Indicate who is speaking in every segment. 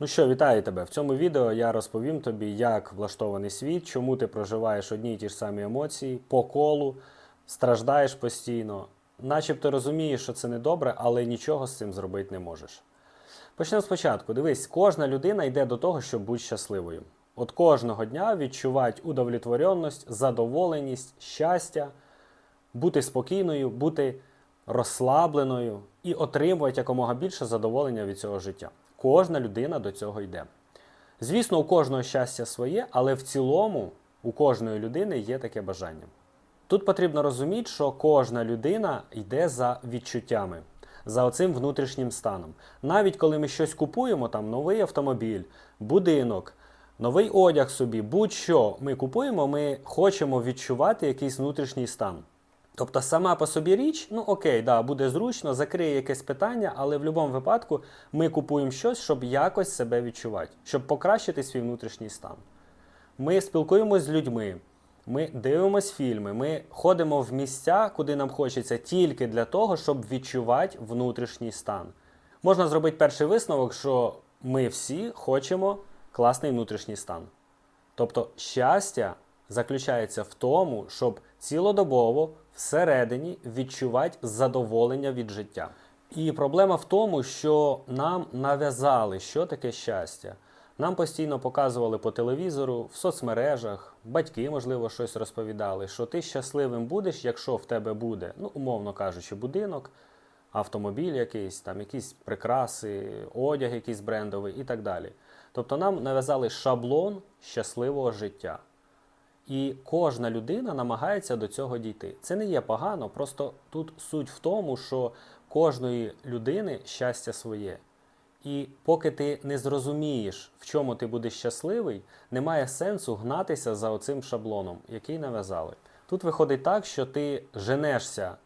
Speaker 1: Ну що, вітаю тебе! В цьому відео я розповім тобі, як влаштований світ, чому ти проживаєш одні й ті ж самі емоції по колу, страждаєш постійно, начебто розумієш, що це не добре, але нічого з цим зробити не можеш. Почнемо спочатку. Дивись, кожна людина йде до того, щоб бути щасливою. От кожного дня відчувати удовлетворенність, задоволеність, щастя, бути спокійною, бути розслабленою і отримувати якомога більше задоволення від цього життя. Кожна людина до цього йде. Звісно, у кожного щастя своє, але в цілому у кожної людини є таке бажання. Тут потрібно розуміти, що кожна людина йде за відчуттями, за оцим внутрішнім станом. Навіть коли ми щось купуємо, там новий автомобіль, будинок, новий одяг собі, будь-що ми купуємо, ми хочемо відчувати якийсь внутрішній стан. Тобто сама по собі річ, ну окей, да, буде зручно, закриє якесь питання, але в будь-якому випадку ми купуємо щось, щоб якось себе відчувати, щоб покращити свій внутрішній стан. Ми спілкуємося з людьми, ми дивимося фільми, ми ходимо в місця, куди нам хочеться, тільки для того, щоб відчувати внутрішній стан. Можна зробити перший висновок, що ми всі хочемо класний внутрішній стан. Тобто щастя заключається в тому, щоб цілодобово всередині відчувати задоволення від життя. І проблема в тому, що нам нав'язали, що таке щастя. Нам постійно показували по телевізору, в соцмережах, батьки, можливо, щось розповідали, що ти щасливим будеш, якщо в тебе буде, ну, умовно кажучи, будинок, автомобіль якийсь, там якісь прикраси, одяг якийсь брендовий і так далі. Тобто нам нав'язали шаблон щасливого життя. І кожна людина намагається до цього дійти. Це не є погано, просто тут суть в тому, що кожної людини щастя своє. І поки ти не зрозумієш, в чому ти будеш щасливий, немає сенсу гнатися за оцим шаблоном, який нав'язали. Тут виходить так, що ти женешся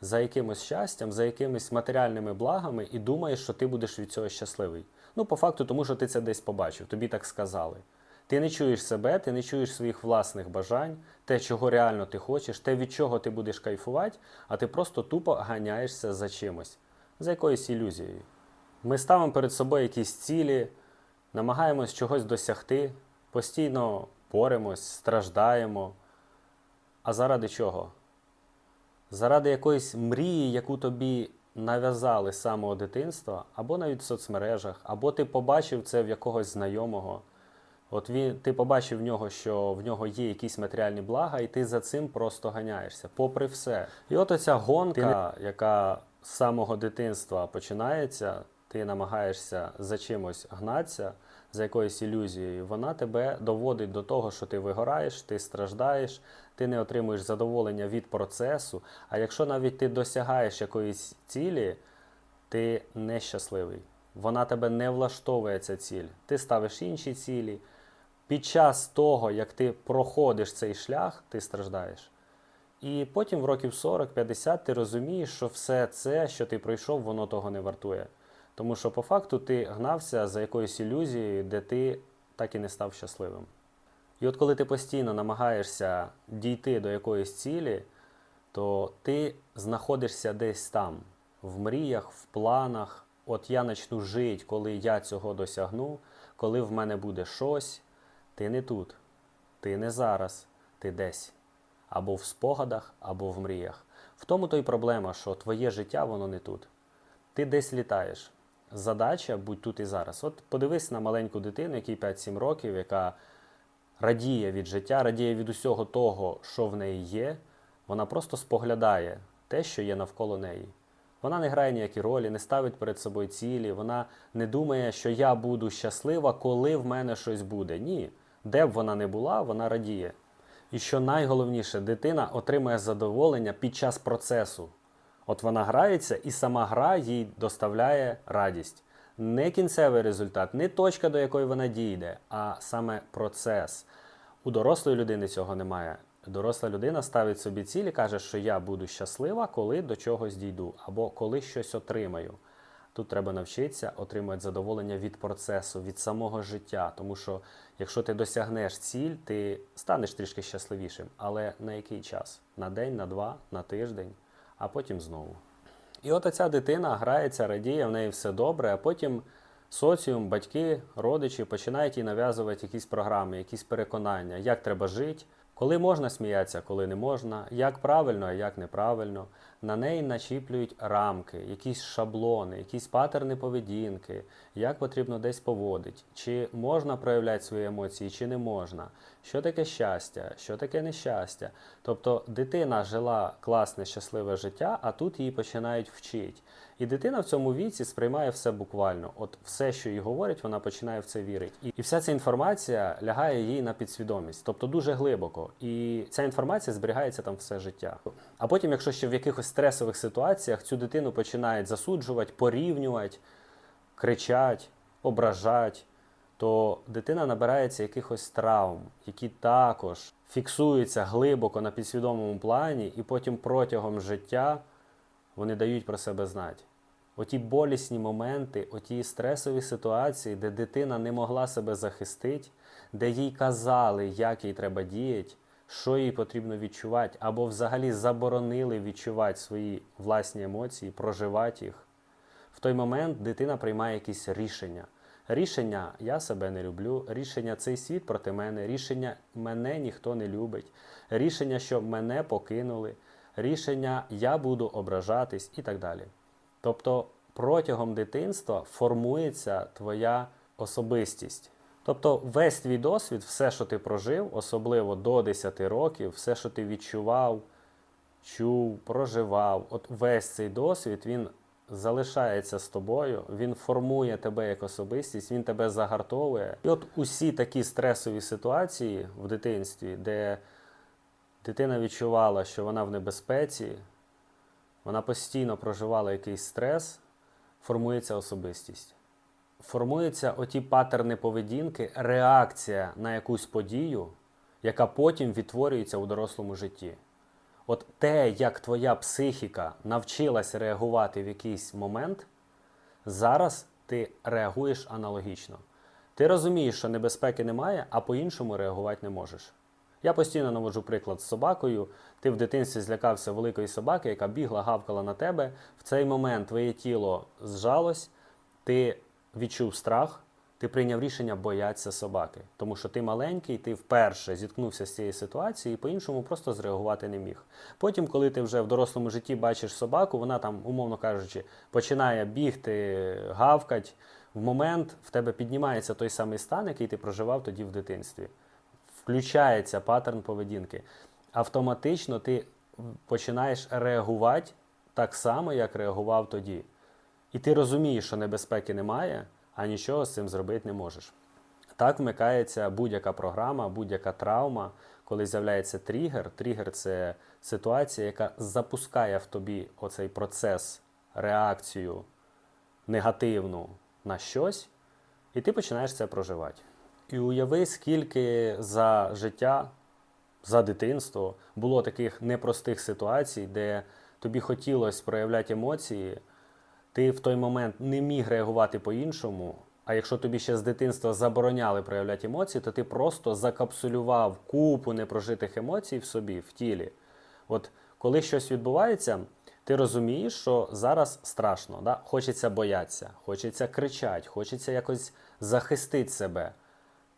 Speaker 1: за якимось щастям, за якимись матеріальними благами і думаєш, що ти будеш від цього щасливий. Ну, по факту, тому що ти це десь побачив, тобі так сказали. Ти не чуєш себе, ти не чуєш своїх власних бажань, те, чого реально ти хочеш, те, від чого ти будеш кайфувати, а ти просто тупо ганяєшся за чимось, за якоюсь ілюзією. Ми ставимо перед собою якісь цілі, намагаємось чогось досягти, постійно боремось, страждаємо. А заради чого? Заради якоїсь мрії, яку тобі нав'язали з самого дитинства, або навіть в соцмережах, або ти побачив це в якогось знайомого. От він, ти побачив в нього, що в нього є якісь матеріальні блага, і ти за цим просто ганяєшся, попри все. І от оця гонка, яка з самого дитинства починається, ти намагаєшся за чимось гнатися, за якоюсь ілюзією, вона тебе доводить до того, що ти вигораєш, ти страждаєш, ти не отримуєш задоволення від процесу. А якщо навіть ти досягаєш якоїсь цілі, ти нещасливий. Вона тебе не влаштовує ця ціль. Ти ставиш інші цілі. Під час того, як ти проходиш цей шлях, ти страждаєш. І потім в років 40-50 ти розумієш, що все це, що ти пройшов, воно того не вартує. Тому що по факту ти гнався за якоюсь ілюзією, де ти так і не став щасливим. І от коли ти постійно намагаєшся дійти до якоїсь цілі, то ти знаходишся десь там, в мріях, в планах. От я почну жити, коли я цього досягну, коли в мене буде щось. Ти не тут, ти не зараз, ти десь. Або в спогадах, або в мріях. В тому то й проблема, що твоє життя воно не тут. Ти десь літаєш. Задача будь тут і зараз. От подивись на маленьку дитину, якій 5-7 років, яка радіє від життя, радіє від усього того, що в неї є. Вона просто споглядає те, що є навколо неї. Вона не грає ніякі ролі, не ставить перед собою цілі, вона не думає, що я буду щаслива, коли в мене щось буде. Ні. Де б вона не була, вона радіє. І що найголовніше, дитина отримує задоволення під час процесу. От вона грається, і сама гра їй доставляє радість. Не кінцевий результат, не точка, до якої вона дійде, а саме процес. У дорослої людини цього немає. Доросла людина ставить собі ціль і каже, що я буду щаслива, коли до чогось дійду, або коли щось отримаю. Тут треба навчитися отримувати задоволення від процесу, від самого життя. Тому що якщо ти досягнеш ціль, ти станеш трішки щасливішим. Але на який час? На день, на два, на тиждень, а потім знову. І от оця дитина грається, радіє, в неї все добре, а потім соціум, батьки, родичі починають їй нав'язувати якісь програми, якісь переконання, як треба жити, коли можна сміятися, коли не можна, як правильно, а як неправильно. На неї начіплюють рамки, якісь шаблони, якісь патерни поведінки, як потрібно десь поводити, чи можна проявляти свої емоції, чи не можна, що таке щастя, що таке нещастя. Тобто дитина жила класне, щасливе життя, а тут її починають вчити. І дитина в цьому віці сприймає все буквально. От все, що їй говорять, вона починає в це вірити. І, і вся ця інформація лягає їй на підсвідомість, тобто дуже глибоко. І ця інформація зберігається там все життя. А потім, якщо ще в якихось стресових ситуаціях цю дитину починають засуджувати, порівнювати, кричать, ображать, то дитина набирається якихось травм, які також фіксуються глибоко на підсвідомому плані, і потім протягом життя вони дають про себе знати. Оті болісні моменти, оті стресові ситуації, де дитина не могла себе захистити, де їй казали, як їй треба діяти, що їй потрібно відчувати, або взагалі заборонили відчувати свої власні емоції, проживати їх. В той момент дитина приймає якісь рішення. Рішення я себе не люблю, рішення цей світ проти мене, рішення мене ніхто не любить, рішення, що мене покинули, рішення я буду ображатись і так далі. Тобто протягом дитинства формується твоя особистість. Тобто весь твій досвід, все, що ти прожив, особливо до 10 років, все, що ти відчував, чув, проживав, от весь цей досвід він залишається з тобою, він формує тебе як особистість, він тебе загартовує. І от усі такі стресові ситуації в дитинстві, де дитина відчувала, що вона в небезпеці, вона постійно проживала якийсь стрес, формується особистість. Формуються оті патерни поведінки, реакція на якусь подію, яка потім відтворюється у дорослому житті. От те, як твоя психіка навчилась реагувати в якийсь момент, зараз ти реагуєш аналогічно. Ти розумієш, що небезпеки немає, а по-іншому реагувати не можеш. Я постійно наводжу приклад з собакою. Ти в дитинстві злякався великої собаки, яка бігла, гавкала на тебе. В цей момент твоє тіло зжалось, ти відчув страх, ти прийняв рішення боятися собаки. Тому що ти маленький, ти вперше зіткнувся з цією ситуацією і по-іншому просто зреагувати не міг. Потім, коли ти вже в дорослому житті бачиш собаку, вона там, умовно кажучи, починає бігти, гавкать. В момент в тебе піднімається той самий стан, який ти проживав тоді в дитинстві включається паттерн поведінки. Автоматично ти починаєш реагувати так само, як реагував тоді. І ти розумієш, що небезпеки немає, а нічого з цим зробити не можеш. Так вмикається будь-яка програма, будь-яка травма, коли з'являється тригер. Тригер це ситуація, яка запускає в тобі оцей процес, реакцію негативну на щось, і ти починаєш це проживати. І уяви, скільки за життя, за дитинство було таких непростих ситуацій, де тобі хотілося проявляти емоції, ти в той момент не міг реагувати по-іншому. А якщо тобі ще з дитинства забороняли проявляти емоції, то ти просто закапсулював купу непрожитих емоцій в собі, в тілі. От коли щось відбувається, ти розумієш, що зараз страшно, да? хочеться боятися, хочеться кричати, хочеться якось захистити себе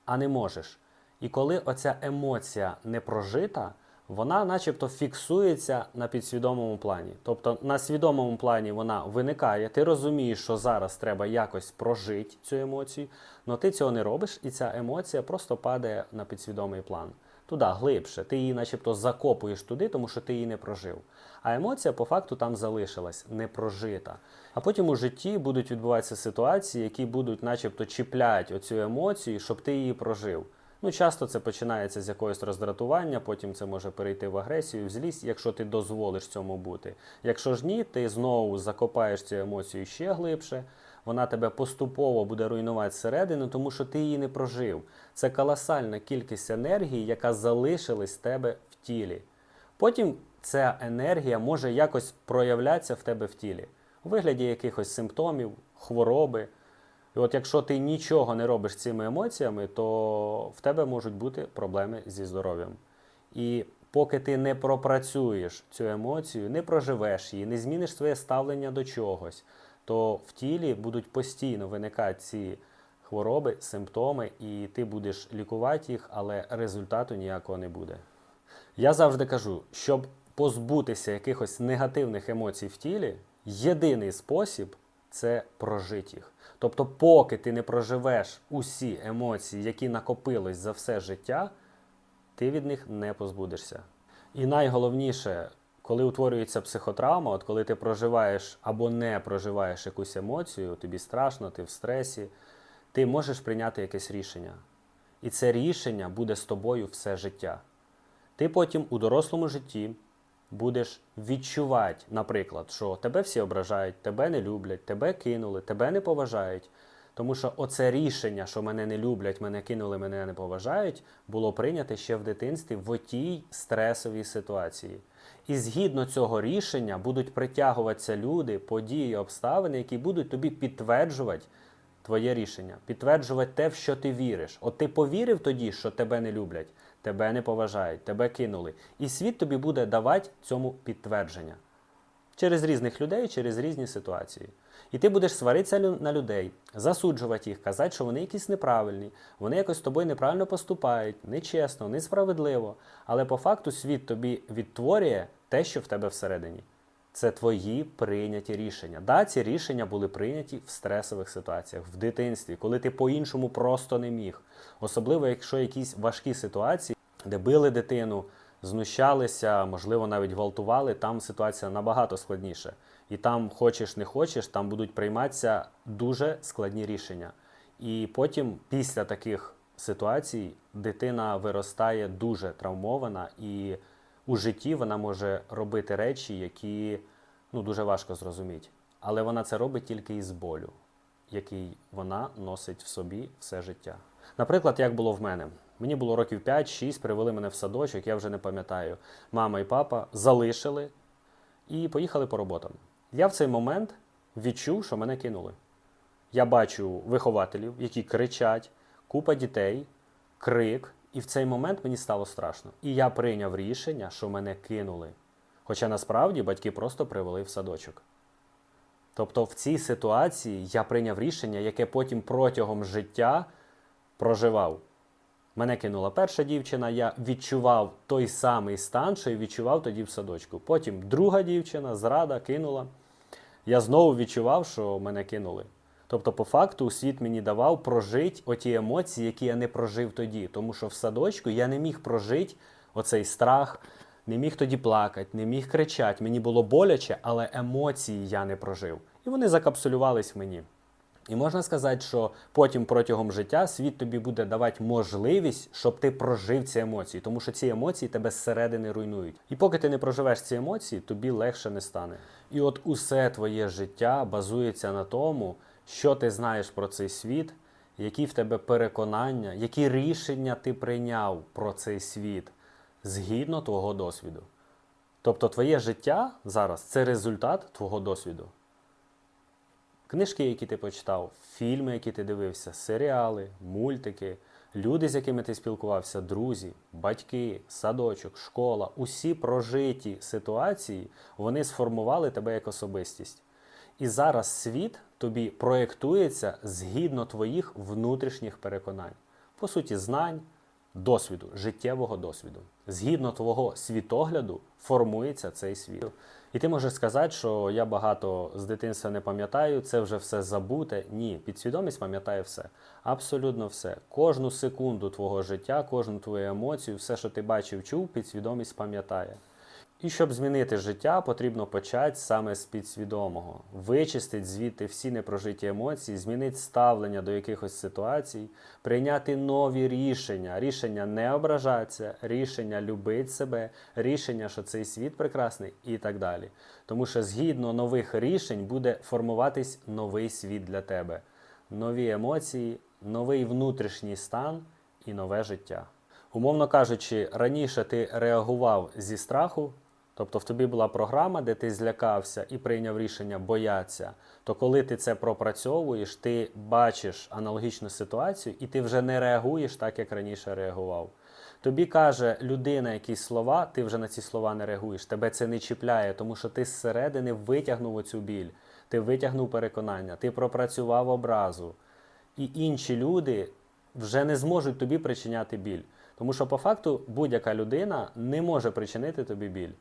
Speaker 1: а не можеш. І коли оця емоція не прожита, вона начебто фіксується на підсвідомому плані. Тобто на свідомому плані вона виникає, ти розумієш, що зараз треба якось прожити цю емоцію, але ти цього не робиш, і ця емоція просто падає на підсвідомий план. Туди глибше, ти її начебто закопуєш туди, тому що ти її не прожив. А емоція по факту там залишилась, не прожита. А потім у житті будуть відбуватися ситуації, які будуть, начебто, чіпляти оцю емоцію, щоб ти її прожив. Ну, часто це починається з якогось роздратування, потім це може перейти в агресію, в злість, якщо ти дозволиш цьому бути. Якщо ж ні, ти знову закопаєш цю емоцію ще глибше, вона тебе поступово буде руйнувати зсередини, тому що ти її не прожив. Це колосальна кількість енергії, яка залишилась в тебе в тілі. Потім ця енергія може якось проявлятися в тебе в тілі у вигляді якихось симптомів, хвороби. І от якщо ти нічого не робиш цими емоціями, то в тебе можуть бути проблеми зі здоров'ям. І поки ти не пропрацюєш цю емоцію, не проживеш її, не зміниш своє ставлення до чогось, то в тілі будуть постійно виникати ці хвороби, симптоми, і ти будеш лікувати їх, але результату ніякого не буде. Я завжди кажу, щоб позбутися якихось негативних емоцій в тілі, єдиний спосіб це прожити їх. Тобто, поки ти не проживеш усі емоції, які накопились за все життя, ти від них не позбудешся. І найголовніше, коли утворюється психотравма, от коли ти проживаєш або не проживаєш якусь емоцію, тобі страшно, ти в стресі, ти можеш прийняти якесь рішення. І це рішення буде з тобою все життя. Ти потім у дорослому житті будеш відчувати, наприклад, що тебе всі ображають, тебе не люблять, тебе кинули, тебе не поважають. Тому що оце рішення, що мене не люблять, мене кинули, мене не поважають, було прийнято ще в дитинстві в отій стресовій ситуації. І згідно цього рішення будуть притягуватися люди, події, обставини, які будуть тобі підтверджувати твоє рішення, підтверджувати те, в що ти віриш. От ти повірив тоді, що тебе не люблять, тебе не поважають, тебе кинули. І світ тобі буде давати цьому підтвердження через різних людей, через різні ситуації. І ти будеш сваритися на людей, засуджувати їх, казати, що вони якісь неправильні, вони якось з тобою неправильно поступають, нечесно, несправедливо. Але по факту світ тобі відтворює те, що в тебе всередині. Це твої прийняті рішення. Да, ці рішення були прийняті в стресових ситуаціях, в дитинстві, коли ти по-іншому просто не міг. Особливо, якщо якісь важкі ситуації, де били дитину, знущалися, можливо, навіть гвалтували, там ситуація набагато складніша. І там, хочеш не хочеш, там будуть прийматися дуже складні рішення. І потім, після таких ситуацій, дитина виростає дуже травмована, і у житті вона може робити речі, які ну, дуже важко зрозуміти. Але вона це робить тільки із болю, який вона носить в собі все життя. Наприклад, як було в мене. Мені було років 5-6, привели мене в садочок, я вже не пам'ятаю. Мама і папа залишили і поїхали по роботам. Я в цей момент відчув, що мене кинули. Я бачу вихователів, які кричать, купа дітей, крик, і в цей момент мені стало страшно. І я прийняв рішення, що мене кинули. Хоча насправді батьки просто привели в садочок. Тобто в цій ситуації я прийняв рішення, яке потім протягом життя проживав. Мене кинула перша дівчина, я відчував той самий стан, що й відчував тоді в садочку. Потім друга дівчина, зрада, кинула. Я знову відчував, що мене кинули. Тобто, по факту, світ мені давав прожити оті емоції, які я не прожив тоді. Тому що в садочку я не міг прожити оцей страх, не міг тоді плакати, не міг кричати. Мені було боляче, але емоції я не прожив. І вони закапсулювались в мені. І можна сказати, що потім протягом життя світ тобі буде давати можливість, щоб ти прожив ці емоції, тому що ці емоції тебе зсередини руйнують. І поки ти не проживеш ці емоції, тобі легше не стане. І от усе твоє життя базується на тому, що ти знаєш про цей світ, які в тебе переконання, які рішення ти прийняв про цей світ згідно твого досвіду. Тобто твоє життя зараз це результат твого досвіду. Книжки, які ти почитав, фільми, які ти дивився, серіали, мультики, люди, з якими ти спілкувався, друзі, батьки, садочок, школа, усі прожиті ситуації, вони сформували тебе як особистість. І зараз світ тобі проєктується згідно твоїх внутрішніх переконань, по суті, знань, досвіду, життєвого досвіду. Згідно твого світогляду формується цей світ. І ти можеш сказати, що я багато з дитинства не пам'ятаю, це вже все забуте. Ні, підсвідомість пам'ятає все. Абсолютно все. Кожну секунду твого життя, кожну твою емоцію, все, що ти бачив, чув, підсвідомість пам'ятає. І щоб змінити життя, потрібно почати саме з підсвідомого, вичистити звідти всі непрожиті емоції, змінити ставлення до якихось ситуацій, прийняти нові рішення, рішення не ображатися, рішення любити себе, рішення, що цей світ прекрасний і так далі. Тому що згідно нових рішень буде формуватись новий світ для тебе, нові емоції, новий внутрішній стан і нове життя. Умовно кажучи, раніше ти реагував зі страху, тобто в тобі була програма, де ти злякався і прийняв рішення боятися, то коли ти це пропрацьовуєш, ти бачиш аналогічну ситуацію і ти вже не реагуєш так, як раніше реагував. Тобі каже людина якісь слова, ти вже на ці слова не реагуєш. Тебе це не чіпляє, тому що ти зсередини витягнув оцю біль. ти витягнув переконання, ти пропрацював образу, і інші люди вже не зможуть тобі причиняти біль. Тому що по факту будь-яка людина не може причинити тобі біль.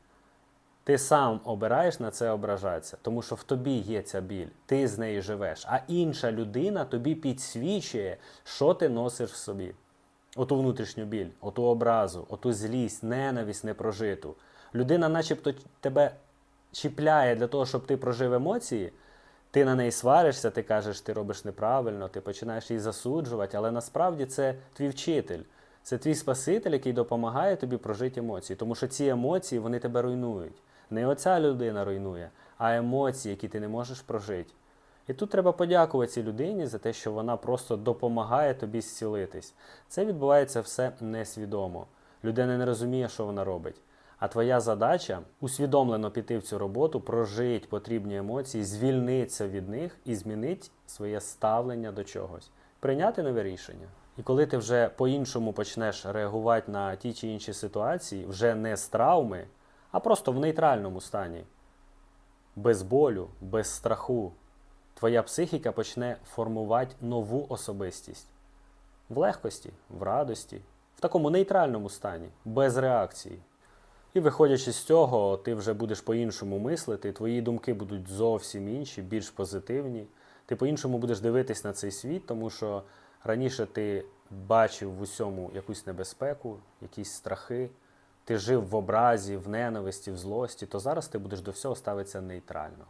Speaker 1: Ти сам обираєш на це ображатися, тому що в тобі є ця біль, ти з нею живеш, а інша людина тобі підсвічує, що ти носиш в собі. Оту внутрішню біль, оту образу, оту злість, ненависть непрожиту. Людина, начебто, тебе чіпляє для того, щоб ти прожив емоції, ти на неї сваришся, ти кажеш, ти робиш неправильно, ти починаєш її засуджувати, але насправді це твій вчитель, це твій спаситель, який допомагає тобі прожити емоції. Тому що ці емоції вони тебе руйнують. Не оця людина руйнує, а емоції, які ти не можеш прожити. І тут треба подякувати цій людині за те, що вона просто допомагає тобі зцілитись. Це відбувається все несвідомо. Людина не розуміє, що вона робить. А твоя задача усвідомлено піти в цю роботу, прожити потрібні емоції, звільнитися від них і змінити своє ставлення до чогось, прийняти нове рішення. І коли ти вже по-іншому почнеш реагувати на ті чи інші ситуації, вже не з травми, а просто в нейтральному стані, без болю, без страху, твоя психіка почне формувати нову особистість в легкості, в радості, в такому нейтральному стані, без реакції. І виходячи з цього, ти вже будеш по-іншому мислити, твої думки будуть зовсім інші, більш позитивні. Ти по-іншому будеш дивитись на цей світ, тому що раніше ти бачив в усьому якусь небезпеку, якісь страхи, ти жив в образі, в ненависті, в злості, то зараз ти будеш до всього ставитися нейтрально.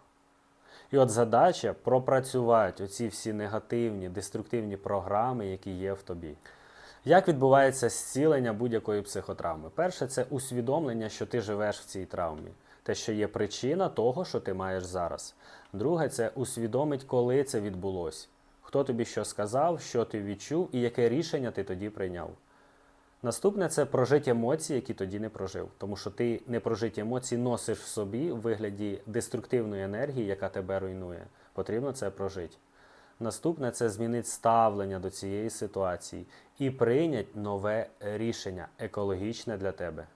Speaker 1: І от задача пропрацювати оці всі негативні, деструктивні програми, які є в тобі. Як відбувається зцілення будь-якої психотравми? Перше, це усвідомлення, що ти живеш в цій травмі, те, що є причина того, що ти маєш зараз. Друге, це усвідомить, коли це відбулося. Хто тобі що сказав, що ти відчув і яке рішення ти тоді прийняв. Наступне це прожиті емоції, які тоді не прожив. Тому що ти непрожиті емоції носиш в собі в вигляді деструктивної енергії, яка тебе руйнує. Потрібно це прожити. Наступне це змінити ставлення до цієї ситуації і прийняти нове рішення, екологічне для тебе.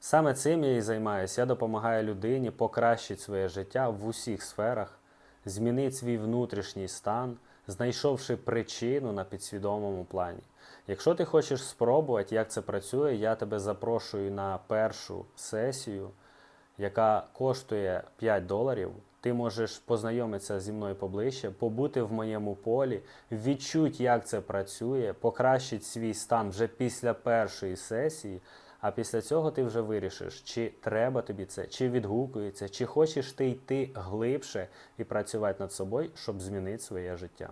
Speaker 1: Саме цим я і займаюся. Я допомагаю людині покращити своє життя в усіх сферах, змінити свій внутрішній стан, знайшовши причину на підсвідомому плані. Якщо ти хочеш спробувати, як це працює, я тебе запрошую на першу сесію, яка коштує 5 доларів. Ти можеш познайомитися зі мною поближче, побути в моєму полі, відчути, як це працює, покращити свій стан вже після першої сесії. А після цього ти вже вирішиш, чи треба тобі це, чи відгукується, чи хочеш ти йти глибше і працювати над собою, щоб змінити своє життя.